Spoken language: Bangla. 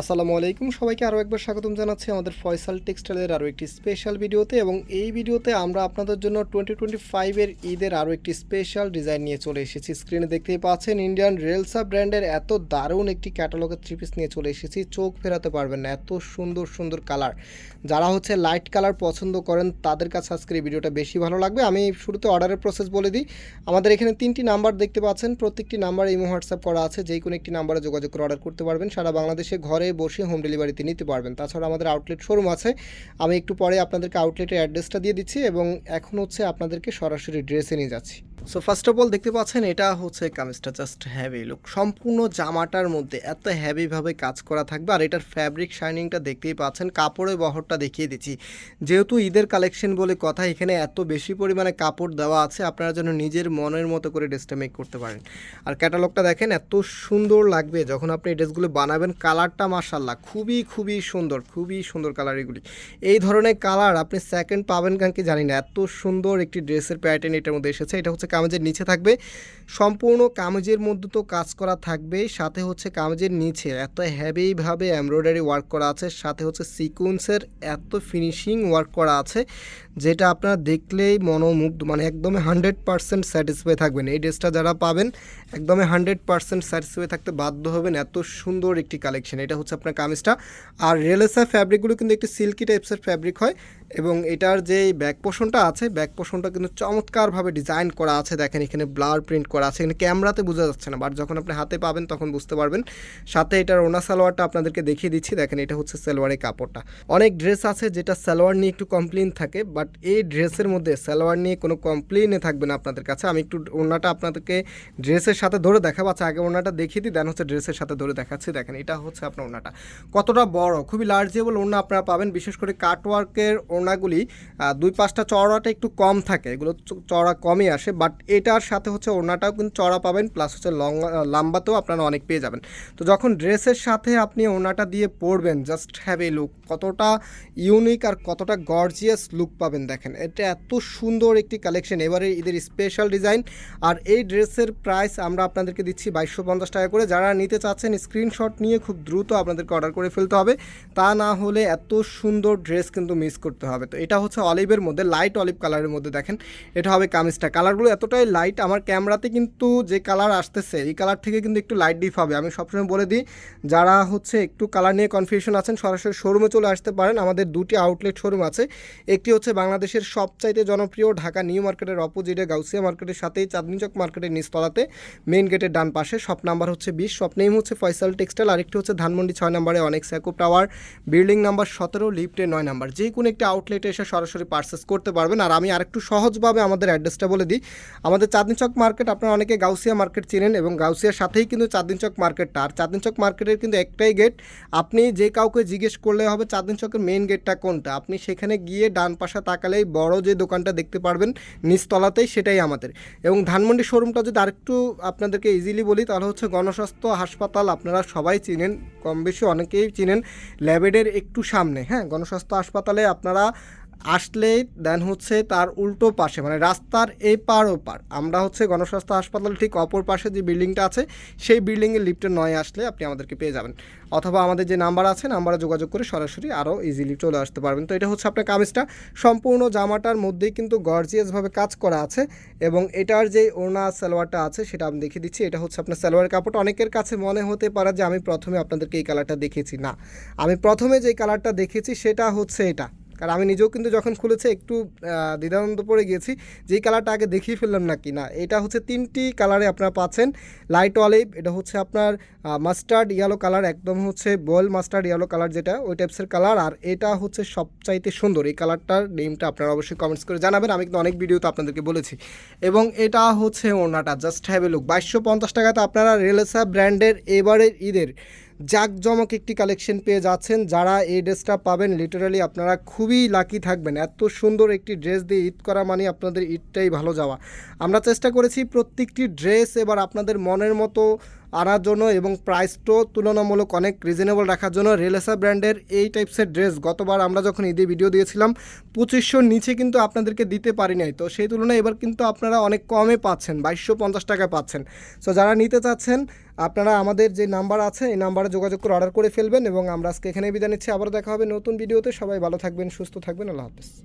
আসসালামু আলাইকুম। সবাইকে আরও একবার স্বাগতম জানাচ্ছি আমাদের ফয়সাল টেক্সটাইলের আরও একটি স্পেশাল ভিডিওতে এবং এই ভিডিওতে আমরা আপনাদের জন্য টোয়েন্টি টোয়েন্টি ফাইভের ঈদের আরও একটি স্পেশাল ডিজাইন নিয়ে চলে এসেছি। স্ক্রিনে দেখতেই পাচ্ছেন ইন্ডিয়ান রেলসা ব্র্যান্ডের এত দারুণ একটি ক্যাটালগের থ্রি পিস নিয়ে চলে এসেছি। চোখ ফেরাতে পারবেন না, এত সুন্দর সুন্দর কালার যারা হচ্ছে লাইট কালার পছন্দ করেন, তাদের কাছে আজকের এই ভিডিওটা বেশি ভালো লাগবে। আমি শুরুতে অর্ডারের প্রসেস বলে দিই। আমাদের এখানে তিনটি নাম্বার দেখতে পাচ্ছেন। প্রত্যেকটি নাম্বার ইমো হোয়াটসঅ্যাপ করা আছে। যেই কোনো একটি নাম্বারে যোগাযোগ করে অর্ডার করতে পারবেন। সারা বাংলাদেশে ঘরে বসে হোম ডেলিভারিতে নিতে পারবেন। তাছাড়া আমাদের আউটলেট শোরুম আছে। আমি একটু পরে আপনাদেরকে আউটলেটের অ্যাড্রেসটা দিয়ে দিচ্ছি এবং এখন হচ্ছে আপনাদেরকে সরাসরি ড্রেসে নিয়ে যাচ্ছি। সো ফার্স্ট অফ অল দেখতে পাচ্ছেন, এটা হচ্ছে কামিজটা জাস্ট হ্যাভি লুক সম্পূর্ণ জামাটার মধ্যে এত হ্যাভিভাবে কাজ করা থাকবে, আর এটার ফ্যাব্রিক শাইনিংটা দেখতেই পাচ্ছেন, কাপড়ের বহরটা দেখিয়ে দিচ্ছি। যেহেতু ঈদের কালেকশন বলে কথা, এখানে এত বেশি পরিমাণে কাপড় দেওয়া আছে, আপনারা যেন নিজের মনের মতো করে ড্রেসটা মেক করতে পারেন। আর ক্যাটালগটা দেখেন, এত সুন্দর লাগবে, যখন আপনি ড্রেসগুলো বানাবেন কালারটা মার্শাল্লাহ খুবই খুবই সুন্দর খুবই সুন্দর কালার এগুলি। এই ধরনের কালার আপনি সেকেন্ড পাবেন কারণ কি জানি না, এত সুন্দর একটি ড্রেসের প্যাটার্ন এটার মধ্যে এসেছে, এটা হচ্ছে কামেজের নিচে থাকবে। সম্পূর্ণ কামেজের মধ্যে তো কাজ করা থাকবে সাথে হচ্ছে কামেজের নিচে। এত হ্যাভিভাবে এমব্রয়ডারি ওয়ার্ক করা আছে, সাথে হচ্ছে সিকুয়েন্সের এত ফিনিশিং ওয়ার্ক করা আছে, যেটা আপনারা দেখলেই মনোমুগ্ধ মানে একদমই হান্ড্রেড পারসেন্ট স্যাটিসফাই থাকবেন। এই ড্রেসটা যারা পাবেন, একদমই হান্ড্রেড পারসেন্ট স্যাটিসফাই থাকতে বাধ্য হবেন এত সুন্দর একটি কালেকশন এটা হচ্ছে আপনার কামিজটা। আর রেলেসা ফ্যাব্রিকগুলো কিন্তু একটি সিল্কি টাইপসের ফ্যাব্রিক হয় এবং এটার যে ব্যাক পোষণটা আছে ব্যাক পোষণটা কিন্তু চমৎকারভাবে ডিজাইন করা আছে। দেখেন এখানে ব্লার প্রিন্ট করা আছে। এখানে ক্যামেরাতে বোঝা যাচ্ছে না, বাট যখন আপনি হাতে পাবেন তখন বুঝতে পারবেন। সাথে এটার ওনা সালোয়ারটা আপনাদেরকে দেখিয়ে দিচ্ছি। দেখেন এটা হচ্ছে সালোয়ারের কাপড়টা। অনেক ড্রেস আছে যেটা সালোয়ার নিয়ে একটু কমপ্লেন থাকে, বাট এই ড্রেসের মধ্যে সালোয়ার নিয়ে কোনো কমপ্লেনে থাকবে না আপনাদের কাছে। আমি একটু ওনাটা আপনাদেরকে ড্রেসের সাথে ধরে দেখাবো। আচ্ছা আগে ওনাটা দেখিয়ে দিই, দেন হচ্ছে ড্রেসের সাথে ধরে দেখাচ্ছি। দেখেন, এটা হচ্ছে আপনার ওনাটা। কতটা বড়, খুবই লার্জেবল ওনা আপনারা পাবেন। বিশেষ করে কাটওয়ার্কের ওনাগুলি আহ, দুই পাঁচটা চওড়াটা একটু কম থাকে এগুলো চ- চওড়া কমই আসে বাট এটার সাথে হচ্ছে ওড়নাটাও কিন্তু চড়া পাবেন প্লাস হচ্ছে লং লাম্বাতেও আপনারা অনেক পেয়ে যাবেন। তো যখন ড্রেসের সাথে আপনি ওড়নাটা দিয়ে পরবেন জাস্ট হ্যাভ এ লুক কতটা ইউনিক আর কতটা গর্জিয়াস লুক পাবেন দেখেন এটা এত সুন্দর একটি কালেকশন এবারে ঈদের স্পেশাল ডিজাইন আর এই ড্রেসের প্রাইস আমরা আপনাদেরকে দিচ্ছি বাইশশো পঞ্চাশ টাকা করে যারা নিতে চাচ্ছেন স্ক্রিনশট নিয়ে খুব দ্রুত আপনাদেরকে অর্ডার করে ফেলতে হবে তা না হলে এত সুন্দর ড্রেস কিন্তু মিস করতে হবে। তো এটা হচ্ছে অলিভের মধ্যে লাইট অলিভ কালারের মধ্যে দেখেন। এটা হবে কামিজটা কালারগুলো এতটাই লাইট আমার ক্যামেরাতে কিন্তু যে কালার আসতেছে, এই কালার থেকে কিন্তু একটু লাইট ডিপ হবে। আমি সবসময় বলে দিই, যারা হচ্ছে একটু কালার নিয়ে কনফিউশন আছেন, সরাসরি শোরুমে চলে আসতে পারেন। আমাদের দুটি আউটলেট শোরুম আছে। একটি হচ্ছে বাংলাদেশের সবচাইতে জনপ্রিয় ঢাকা নিউ মার্কেটের অপোজিটে গাউসিয়া মার্কেটের সাথেই চাঁদনি চক মার্কেটের নিচতলাতে মেন গেটের ডান পাশে। শপ নাম্বার হচ্ছে বিশ শপ নেম হচ্ছে ফয়সাল টেক্সটাইল আরেকটি হচ্ছে ধানমন্ডি ছয় নম্বরে অনেক স্যাকুপ টাওয়ার বিল্ডিং নাম্বার সতেরো লিফটে নয় নাম্বার যে কোনো একটি আউটলেটে এসে সরাসরি পার্সেস করতে পারবেন। আর আমি আরেকটু সহজভাবে আমাদের অ্যাড্রেসটা বলে দিই। আমাদের চাঁদনি চক মার্কেট আপনারা অনেকে গাউসিয়া মার্কেট চিনেন এবং গাউসিয়ার সাথেই কিন্তু চাঁদনি চক মার্কেটটা আর চাঁদনি চক মার্কেটের কিন্তু একটাই গেট আপনি যে কাউকে জিজ্ঞেস করলে হবে চাঁদনি চকের মেইন গেটটা কোনটা? আপনি সেখানে গিয়ে ডান পাশে তাকালেই বড় যে দোকানটা দেখতে পারবেন, নিচতলাতেই সেটাই আমাদের। এবং ধানমন্ডি শোরুমটা যদি আরেকটু আপনাদেরকে ইজিলি বলি, তাহলে হচ্ছে গণস্বাস্থ্য হাসপাতাল আপনারা সবাই চিনেন কম বেশি অনেকেই চিনেন, ল্যাবেডের একটু সামনে। হ্যাঁ গণস্বাস্থ্য হাসপাতালে আপনারা আসলেই দেন হচ্ছে তার উল্টো পাশে মানে রাস্তার এই পার ও পার আমরা হচ্ছে গণস্বাস্থ্য হাসপাতাল ঠিক অপর পাশে যে বিল্ডিংটা আছে, সেই বিল্ডিংয়ের লিফটে নয় আসলে আপনি আমাদেরকে পেয়ে যাবেন। অথবা আমাদের যে নাম্বার আছে, নাম্বারে যোগাযোগ করে সরাসরি আরও ইজিলি চলে আসতে পারবেন। তো এটা হচ্ছে আপনার কামিজটা। সম্পূর্ণ জামাটার মধ্যেই কিন্তু গর্জিয়াসভাবে কাজ করা আছে এবং এটার যে ওনা সালোয়ারটা আছে, সেটা আমি দেখিয়ে দিচ্ছি। এটা হচ্ছে আপনার সালোয়ার কাপড় অনেকের কাছে মনে হতে পারে যে আমি প্রথমে আপনাদেরকে এই কালারটা দেখেছি না, আমি প্রথমে যে কালারটা দেখেছি সেটা হচ্ছে এটা। কারণ আমি নিজেও কিন্তু যখন খুলেছে একটু আহ, দ্বিধাদ্বন্দ্ব পড়ে গিয়েছি যেই কালারটা আগে দেখিয়ে ফেললাম না কি না এটা হচ্ছে তিনটি কালারে আপনারা পাচ্ছেন। লাইট অলিভ এটা হচ্ছে আপনার মাস্টার্ড ইয়েলো কালার একদম হচ্ছে বয়েল মাস্টার্ড ইয়েলো কালার যেটা ওই টাইপসের কালার আর এটা হচ্ছে সবচাইতে সুন্দর এই কালারটার নেমটা আপনারা অবশ্যই কমেন্টস করে জানাবেন। আমি কিন্তু অনেক ভিডিওতে আপনাদেরকে বলেছি। এবং এটা হচ্ছে ওনাটা জাস্ট হ্যাভ এ লুক বাইশশো পঞ্চাশ টাকাতে আপনারা রেলেসা ব্র্যান্ডের এবারের ঈদের জাঁকজমক একটি কালেকশন পেয়ে যাচ্ছেন। যারা এই ড্রেসটা পাবেন লিটারালি আপনারা খুবই লাকি থাকবেন। এত সুন্দর একটি ড্রেস দিয়ে ঈদ করা মানে আপনাদের ঈদটাই ভালো যাওয়া। আমরা চেষ্টা করেছি প্রত্যেকটি ড্রেস এবার আপনাদের মনের মতো আনার জন্য এবং প্রাইসটাও তুলনামূলক অনেক রিজনেবল রাখার জন্য রেলেসা ব্র্যান্ডের এই টাইপসের ড্রেস গতবার আমরা যখন ঈদে ভিডিও দিয়েছিলাম পঁচিশশোর নিচে কিন্তু আপনাদেরকে দিতে পারি নাই। তো সেই তুলনায় এবার কিন্তু আপনারা অনেক কমে পাচ্ছেন, বাইশশো পঞ্চাশ টাকায় পাচ্ছেন। সো যারা নিতে চাচ্ছেন, আপনারা আমাদের যে নাম্বার আছে, এই নাম্বারে যোগাযোগ করে অর্ডার করে ফেলবেন এবং আমরা আজকে এখানে বিদায় নিচ্ছি। আবার দেখা হবে নতুন ভিডিওতে সবাই ভালো থাকবেন, সুস্থ থাকবেন। আল্লাহ হাফেজ।